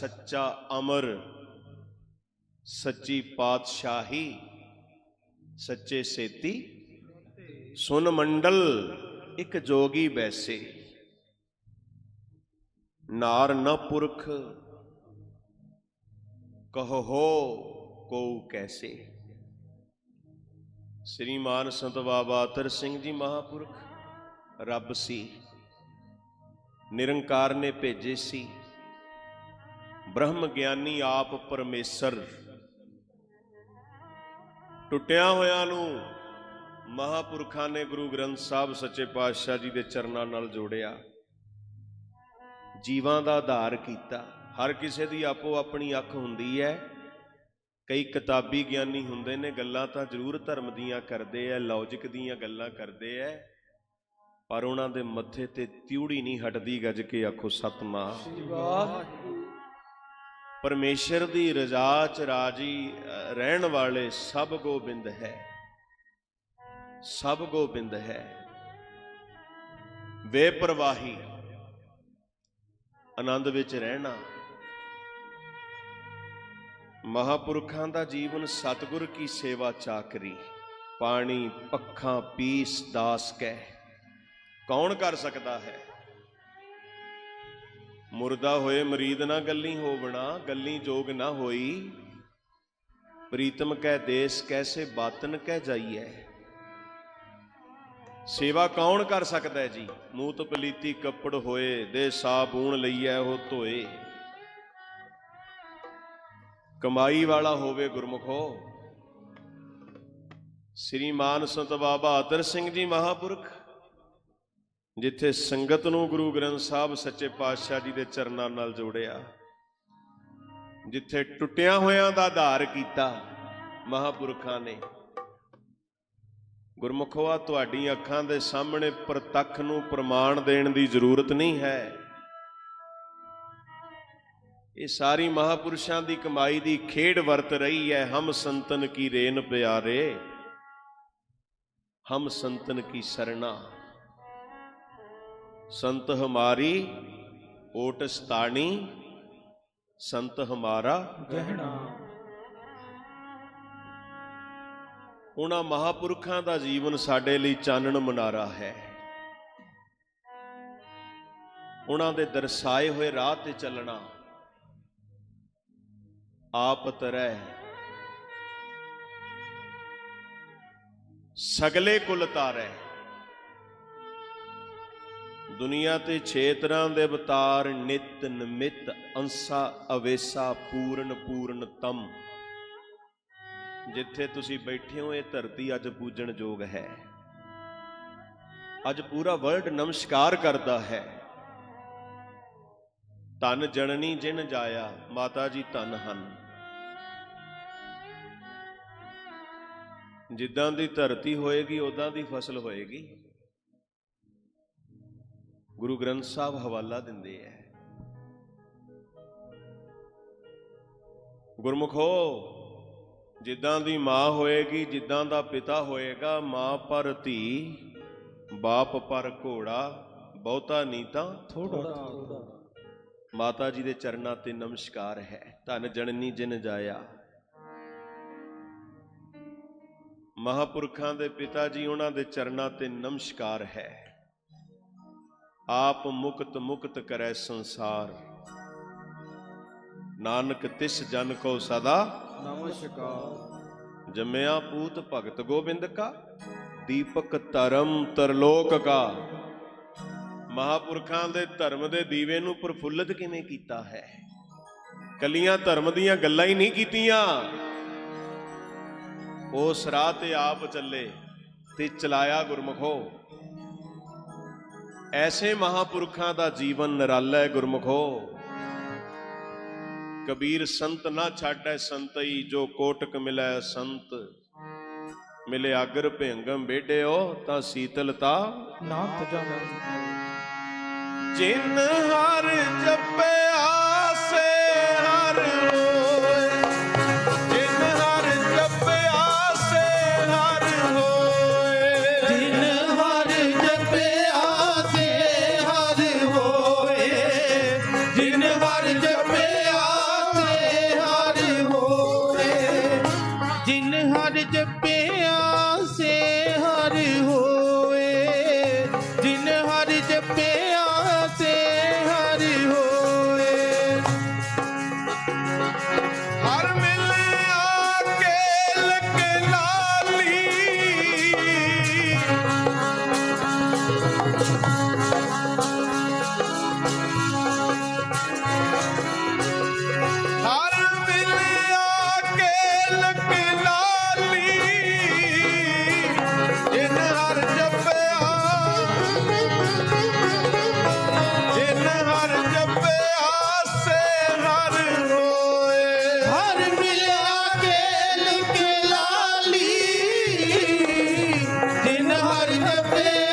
ਸੱਚਾ ਅਮਰ, ਸੱਚੀ ਪਾਤਸ਼ਾਹੀ, ਸੱਚੇ ਸੇਤੀ, ਸੁਨ ਮੰਡਲ, ਇੱਕ ਜੋਗੀ ਬੈਸੇ। ਨਾਰ ਨ ਪੁਰਖ ਕਹੋ ਕੋ ਕੈਸੇ। ਸ੍ਰੀਮਾਨ ਸੰਤ ਬਾਬਾ ਅਤਰ ਸਿੰਘ ਜੀ ਮਹਾਪੁਰਖ, ਰੱਬ ਸੀ, ਨਿਰੰਕਾਰ ਨੇ ਭੇਜੇ ਸੀ। ਬ੍ਰਹਮ ਗਿਆਨੀ ਆਪ ਪਰਮੇਸ਼ਰ। ਟੁੱਟਿਆਂ ਹੋਇਆਂ ਨੂੰ ਮਹਾਪੁਰਖਾਂ ਨੇ ਗੁਰੂ ਗ੍ਰੰਥ ਸਾਹਿਬ ਸੱਚੇ ਪਾਤਸ਼ਾਹ ਜੀ ਦੇ ਚਰਨਾਂ ਨਾਲ ਜੋੜਿਆ। ਜੀਵਾਂ ਦਾ ਆਧਾਰ ਕੀਤਾ। ਹਰ ਕਿਸੇ ਦੀ ਆਪੋ ਆਪਣੀ ਅੱਖ ਹੁੰਦੀ ਹੈ। ਕਈ ਕਿਤਾਬੀ ਗਿਆਨੀ ਹੁੰਦੇ ਨੇ, ਗੱਲਾਂ ਤਾਂ ਜ਼ਰੂਰ ਧਰਮ ਦੀਆਂ ਕਰਦੇ ਐ, ਲੌਜਿਕ ਦੀਆਂ ਗੱਲਾਂ ਕਰਦੇ ਐ, ਪਰ ਉਹਨਾਂ ਦੇ ਮੱਥੇ ਤੇ ਤਿਉੜੀ ਨਹੀਂ ਹਟਦੀ, ਗੱਜ ਕੇ ਆਖੋ ਸਤਨਾਮ ਪਰਮੇਸ਼ਰ ਦੀ ਰਜ਼ਾ ਚ ਰਾਜੀ ਰਹਿਣ ਵਾਲੇ ਸਭ ਗੋਬਿੰਦ ਹੈ। ਸਭ ਗੋਬਿੰਦ ਹੈ। ਬੇਪਰਵਾਹੀ। ਆਨੰਦ ਵਿੱਚ ਰਹਿਣਾ। ਮਹਾਪੁਰਖਾਂ ਦਾ ਜੀਵਨ ਸਤਿਗੁਰ ਕੀ ਸੇਵਾ ਚਾਕਰੀ। ਪਾਣੀ, ਪੱਖਾਂ, ਪੀਸ, ਦਾਸ ਕਹਿ। ਕੌਣ ਕਰ ਸਕਦਾ ਹੈ? ਮੁਰਦਾ ਹੋਏ ਮਰੀਦ ਨਾ ਗੱਲੀ ਹੋਵਣਾ ਗੱਲੀ ਜੋਗ ਨਾ ਹੋਈ। ਪ੍ਰੀਤਮ ਕਹਿ ਦੇਸ ਕੈਸੇ ਬਾਤਨ ਕਹਿ ਜਾਈਐ। ਸੇਵਾ ਕੌਣ ਕਰ ਸਕਦਾ ਹੈ ਜੀ ਮੂਤ ਪਲੀਤੀ ਕੱਪੜ ਹੋਏ, ਦੇ ਸਾਬੂਣ ਲਈਐ ਉਹ ਧੋਏ। ਕਮਾਈ ਵਾਲਾ ਹੋਵੇ ਗੁਰਮੁਖੋ। ਸ੍ਰੀਮਾਨ ਸੰਤ ਬਾਬਾ ਅਤਰ ਸਿੰਘ ਜੀ ਮਹਾਪੁਰਖ ਜਿੱਥੇ ਸੰਗਤ ਨੂੰ ਗੁਰੂ ਗ੍ਰੰਥ ਸਾਹਿਬ ਸੱਚੇ ਪਾਤਸ਼ਾਹ ਜੀ ਦੇ ਚਰਨਾਂ ਨਾਲ ਜੋੜਿਆ, ਜਿੱਥੇ ਟੁੱਟਿਆਂ ਹੋਇਆਂ ਦਾ ਆਧਾਰ ਕੀਤਾ ਮਹਾਪੁਰਖਾਂ ਨੇ। ਗੁਰਮੁਖਵਾ ਆ ਤੁਹਾਡੀਆਂ ਅੱਖਾਂ ਦੇ ਸਾਹਮਣੇ ਪ੍ਰਤੱਖ ਨੂੰ ਪ੍ਰਮਾਣ ਦੇਣ ਦੀ ਜ਼ਰੂਰਤ ਨਹੀਂ ਹੈ। ਇਹ ਸਾਰੀ ਮਹਾਪੁਰਸ਼ਾਂ ਦੀ ਕਮਾਈ ਦੀ ਖੇਡ ਵਰਤ ਰਹੀ ਹੈ। ਹਮ ਸੰਤਨ ਕੀ ਰੇਨ ਪਿਆਰੇ, ਹਮ ਸੰਤਨ ਕੀ ਸਰਣਾ। ਸੰਤ ਹਮਾਰੀ, ਓਟ ਸਤਾਣੀ, ਸੰਤ ਹਮਾਰਾ ਗਹਿਣਾ। ਉਹਨਾਂ ਮਹਾਪੁਰਖਾਂ ਦਾ ਜੀਵਨ ਸਾਡੇ ਲਈ ਚਾਨਣ ਮਨਾਰਾ ਹੈ। ਉਹਨਾਂ ਦੇ ਦਰਸਾਏ ਹੋਏ ਰਾਹ ਤੇ ਚੱਲਣਾ ਆਪ ਤਰੈ ਸਗਲੇ ਕੁਲ ਤਾਰੈ। ਦੁਨੀਆ ਤੇ ਛੇ ਤਰ੍ਹਾਂ ਦੇ ਅਵਤਾਰ ਨਿਤ ਨਮਿਤ, ਅੰਸਾ, ਅਵੇਸਾ, ਪੂਰਨ ਪੂਰਨ ਤਮ ਜਿੱਥੇ ਤੁਸੀਂ ਬੈਠੇ ਹੋ, ਇਹ ਧਰਤੀ ਅੱਜ ਪੂਜਣ ਯੋਗ ਹੈ। ਅੱਜ ਪੂਰਾ ਵਰਲਡ ਨਮਸਕਾਰ ਕਰਦਾ ਹੈ। ਧਨ ਜਣਨੀ ਜਿਨ ਜਾਇਆ, ਮਾਤਾ ਜੀ ਧਨ ਹਨ। ਜਿੱਦਾਂ ਦੀ ਧਰਤੀ ਹੋਏਗੀ ਉਦਾਂ ਦੀ ਫਸਲ ਹੋਏਗੀ। ਗੁਰੂ ਗ੍ਰੰਥ ਸਾਹਿਬ ਹਵਾਲਾ ਦਿੰਦੇ ਐ। ਗੁਰਮੁਖੋ, ਜਿੱਦਾਂ ਦੀ ਮਾਂ ਹੋਏਗੀ, ਜਿੱਦਾਂ ਦਾ ਪਿਤਾ ਹੋਏਗਾ, ਮਾਂ ਪਰ ਧੀ, ਬਾਪ ਪਰ ਘੋੜਾ, ਬਹੁਤਾ ਨਹੀਂ ਤਾਂ ਥੋੜਾ। ਮਾਤਾ ਜੀ ਦੇ ਚਰਨਾਂ ਤੇ ਨਮਸਕਾਰ ਹੈ। ਧਨ ਜਣਨੀ ਜਿਨ ਜਾਇਆ। ਮਹਾਪੁਰਖਾਂ ਦੇ ਪਿਤਾ ਜੀ, ਉਹਨਾਂ ਦੇ ਚਰਨਾਂ ਤੇ ਨਮਸਕਾਰ ਹੈ। ਆਪ ਮੁਕਤ ਮੁਕਤ ਕਰੈ ਸੰਸਾਰ। ਨਾਨਕ ਤਿਸ ਜਨ ਕੋ ਸਦਾ। ਨਮਸਕਾਰ। ਜੰਮਿਆ ਪੂਤ ਭਗਤ ਗੋਬਿੰਦ ਕਾ। ਦੀਪਕ ਧਰਮ ਤਰਲੋਕ ਕਾ। ਮਹਾਪੁਰਖਾਂ ਦੇ ਧਰਮ ਦੇ ਦੀਵੇ ਨੂੰ ਪ੍ਰਫੁੱਲਤ ਕਿਵੇਂ ਕੀਤਾ ਹੈ? ਕੱਲੀਆਂ ਧਰਮ ਦੀਆਂ ਗੱਲਾਂ ਹੀ ਨਹੀਂ ਕੀਤੀਆਂ। ਉਸ ਰਾਹ ਤੇ ਆਪ ਚੱਲੇ ਤੇ ਚਲਾਇਆ ਗੁਰਮਖੋ। ਐਸੇ ਮਹਾਪੁਰਖਾਂ ਦਾ ਜੀਵਨ ਨਿਰਾਲਾ ਹੈ ਗੁਰਮਖੋ। ਕਬੀਰ ਸੰਤ ਨਾ ਛਾਟੈ ਸੰਤਈ ਜੋ ਕੋਟਕ ਮਿਲੈ ਸੰਤ। ਮਿਲੇ ਆਗਰ ਭੇਂਗਮ ਬੇੜਿਓ ਤਾਂ ਸੀਤਲਤਾ ਨਾਮ ਤਜਾ ਜਿਨ ਹਰ ਜਪਿਆ ਸੇ ਹਰ प्यार है प्रेम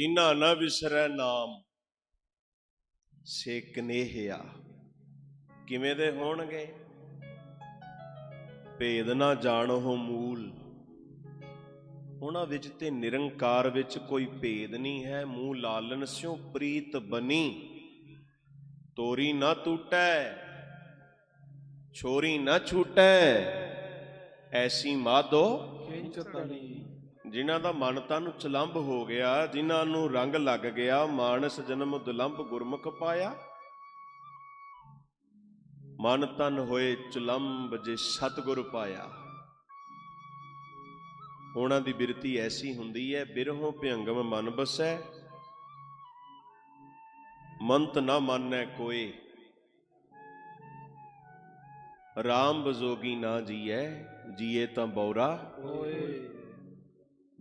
ਜਿਨ੍ਹਾਂ ਨਾ ਵਿਸਰੈ ਨਾਮ, ਸੇ ਕਨੇਹਿਆ। ਕਿਵੇਂ ਦੇ ਹੋਣਗੇ? ਭੇਦ ਨਾ ਜਾਣੋ ਮੂਲ। ਉਹਨਾਂ ਵਿੱਚ ਤੇ ਨਿਰੰਕਾਰ ਵਿੱਚ ਕੋਈ ਭੇਦ ਨਹੀਂ ਹੈ। ਮੂੰਹ ਲਾਲਨ ਸਿਉ ਪ੍ਰੀਤ ਬਨੀ। ਤੋਰੀ ਨਾ ਟੂਟੈ, ਛੋਰੀ ਨਾ ਛੂਟੈ। ਐਸੀ ਮਾਧੋ ਖਿੰਚ ਜਿਨ੍ਹਾਂ ਦਾ ਮਨ ਤਨ ਚਲੰਬ ਹੋ ਗਿਆ, ਜਿਨ੍ਹਾਂ ਨੂੰ ਰੰਗ ਲੱਗ ਗਿਆ, ਮਾਨਸ ਜਨਮ ਦੁਲੰਭ ਗੁਰਮੁਖ ਪਾਇਆ। ਮਨ ਤਨ ਹੋਏ ਚਲੰਬ ਜੇ ਸਤਿਗੁਰ ਪਾਇਆ। ਉਹਨਾਂ ਦੀ ਬਿਰਤੀ ਐਸੀ ਹੁੰਦੀ ਹੈ ਬਿਰਹੋਂ ਭਿਅੰਗਮ ਮਨ ਬਸੈ। ਮੰਤ ਨਾ ਮੰਨੈ ਕੋਏ ਰਾਮ ਬਜੋਗੀ ਨਾ ਜੀਐ, ਜੀਏ ਤਾਂ ਬੌਰਾ। ਓਏ।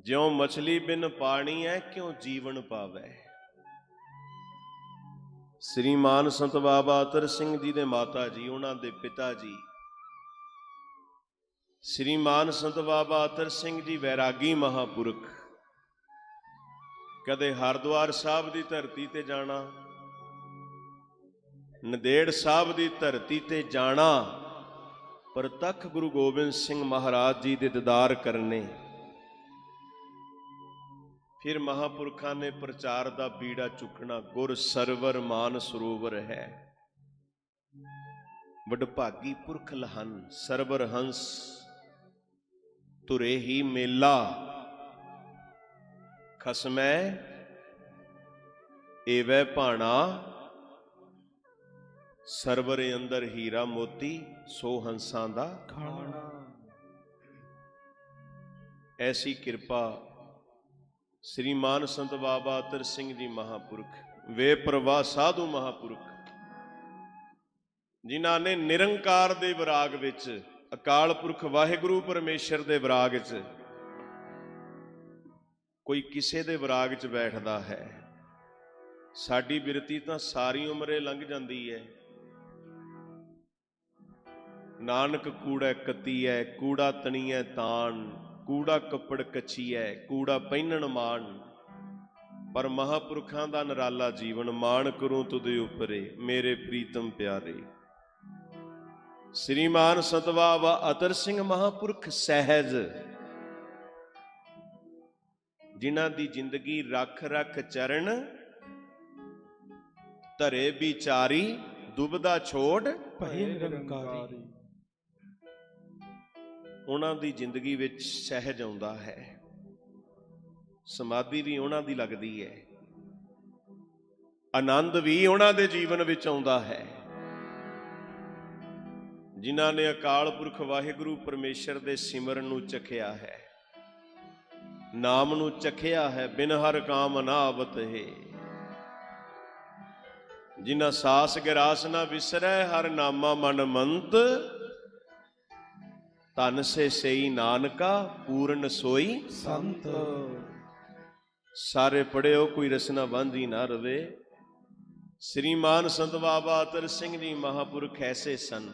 ਜਿਉ ਮਛਲੀ ਬਿਨ ਪਾਣੀ ਹੈ ਕਿਉ ਜੀਵਨ ਪਾਵੈ? ਸ੍ਰੀਮਾਨ ਸੰਤ ਬਾਬਾ ਅਤਰ ਸਿੰਘ ਜੀ ਦੇ ਮਾਤਾ ਜੀ, ਉਹਨਾਂ ਦੇ ਪਿਤਾ ਜੀ। ਸ੍ਰੀਮਾਨ ਸੰਤ ਬਾਬਾ ਅਤਰ ਸਿੰਘ ਜੀ ਵੈਰਾਗੀ ਮਹਾਪੁਰਖ। ਕਦੇ ਹਰਦੁਆਰ ਸਾਹਿਬ ਦੀ ਧਰਤੀ ਤੇ ਜਾਣਾ, ਨਦੇੜ ਸਾਹਿਬ ਦੀ ਧਰਤੀ ਤੇ ਜਾਣਾ ਪ੍ਰਤੱਖ ਗੁਰੂ ਗੋਬਿੰਦ ਸਿੰਘ ਮਹਾਰਾਜ ਜੀ ਦੇ ਦੀਦਾਰ ਕਰਨੇ। ਫਿਰ ਮਹਾਪੁਰਖਾਂ ਨੇ ਪ੍ਰਚਾਰ ਦਾ ਬੀੜਾ ਚੁੱਕਣਾ ਗੁਰ ਸਰਵਰ ਮਾਨ ਸਰੋਵਰ ਹੈ। ਵਡਭਾਗੀ ਪੁਰਖ ਲਹਨ ਸਰਵਰ ਹੰਸ ਤੁਰੇ ਹੀ ਮੇਲਾ। ਖਸਮੈ ਏਵੈ ਭਾਣਾ ਸਰਵਰ ਅੰਦਰ ਹੀਰਾ ਮੋਤੀ ਸੋ ਹੰਸਾਂ ਦਾ ਖਾਣਾ। ਐਸੀ ਕਿਰਪਾ ਸ੍ਰੀਮਾਨ ਸੰਤ ਬਾਬਾ ਅਤਰ ਸਿੰਘ ਜੀ ਮਹਾਪੁਰਖ, ਵੇ ਪ੍ਰਵਾਹ ਸਾਧੂ ਮਹਾਪੁਰਖ, ਜਿਨ੍ਹਾਂ ਨੇ ਨਿਰੰਕਾਰ ਦੇ ਵਿਰਾਗ ਵਿੱਚ, ਅਕਾਲ ਪੁਰਖ ਵਾਹਿਗੁਰੂ ਪਰਮੇਸ਼ਰ ਦੇ ਵਿਰਾਗ 'ਚ ਕੋਈ ਕਿਸੇ ਦੇ ਵਿਰਾਗ 'ਚ ਬੈਠਦਾ ਹੈ। ਸਾਡੀ ਬਿਰਤੀ ਤਾਂ ਸਾਰੀ ਉਮਰੇ ਲੰਘ ਜਾਂਦੀ ਹੈ। ਨਾਨਕ ਕੂੜਾ ਕੱਤੀਐ, ਕੂੜਾ ਤਣੀਐ ਤਾਣ ਕੂੜਾ ਕੱਪੜ ਕੱਚੀਐ, ਕੂੜਾ ਪਹਿਨਣ ਮਾਣ। ਪਰ ਮਹਾਪੁਰਖਾਂ ਦਾ ਨਰਾਲਾ ਜੀਵਨ ਮਾਣ ਕਰੂੰ ਤੁਦੇ ਉਪਰੇ, ਮੇਰੇ ਪ੍ਰੀਤਮ ਪਿਆਰੇ। ਸ੍ਰੀਮਾਨ ਸਤਵਾਵਾ ਅਤਰ ਸਿੰਘ ਮਹਾਪੁਰਖ ਸਹਿਜ, ਜਿਨ੍ਹਾਂ ਦੀ ਜ਼ਿੰਦਗੀ ਰੱਖ ਰੱਖ ਚਰਨ, ਧਰੇ ਵਿਚਾਰੀ, ਦੁਬਦਾ ਛੋੜ, ਭਏ ਨਿਰੰਕਾਰੀ। ਉਹਨਾਂ ਦੀ ਜ਼ਿੰਦਗੀ ਵਿੱਚ ਸਹਿਜ ਆਉਂਦਾ ਹੈ। ਸਮਾਧੀ ਵੀ ਉਹਨਾਂ ਦੀ ਲੱਗਦੀ ਹੈ। ਆਨੰਦ ਵੀ ਉਹਨਾਂ ਦੇ ਜੀਵਨ ਵਿੱਚ ਆਉਂਦਾ ਹੈ। ਜਿਨ੍ਹਾਂ ਨੇ ਅਕਾਲ ਪੁਰਖ ਵਾਹਿਗੁਰੂ ਪਰਮੇਸ਼ਰ ਦੇ ਸਿਮਰਨ ਨੂੰ ਚਖਿਆ ਹੈ। ਨਾਮ ਨੂੰ ਚਖਿਆ ਹੈ, ਬਿਨ ਹਰ ਕਾਮ ਨਾ ਆਵਤ ਹੈ। ਜਿਨ੍ਹਾਂ ਸਾਸ ਗਿਰਾਸ ਨਾ ਵਿਸਰੈ, ਹਰ ਨਾਮਾ ਮਨ ਮੰਤ ਤਨ ਸੇ ਸਈ ਨਾਨਕਾ ਪੂਰਨ ਸੋਈ ਸੰਤ। ਸਾਰੇ ਪੜਿਓ ਕੋਈ ਰਸਨਾ ਬਾਂਝੀ ਨਾ ਰਵੇ। ਸ੍ਰੀਮਾਨ ਸੰਤ ਬਾਬਾ ਅਤਰ ਸਿੰਘ ਜੀ ਮਹਾਪੁਰਖ ਐਸੇ ਸਨ।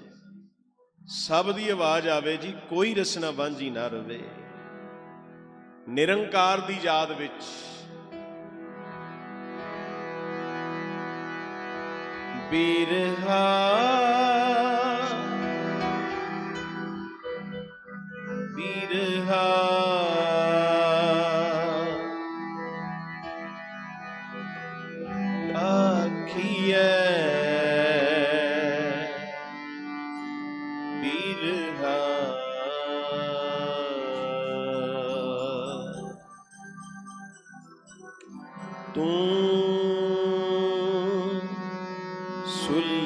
ਸਭ ਦੀ ਆਵਾਜ਼ ਆਵੇ ਜੀ ਕੋਈ ਰਸਨਾ ਬਾਂਝੀ ਨਾ ਰਵੇ। ਨਿਰੰਕਾਰ ਦੀ ਯਾਦ ਵਿੱਚ ਬਿਰਹਾ ਤੂੰ ਸੁਲਤਾਨ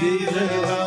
ਬਿਰਹਾ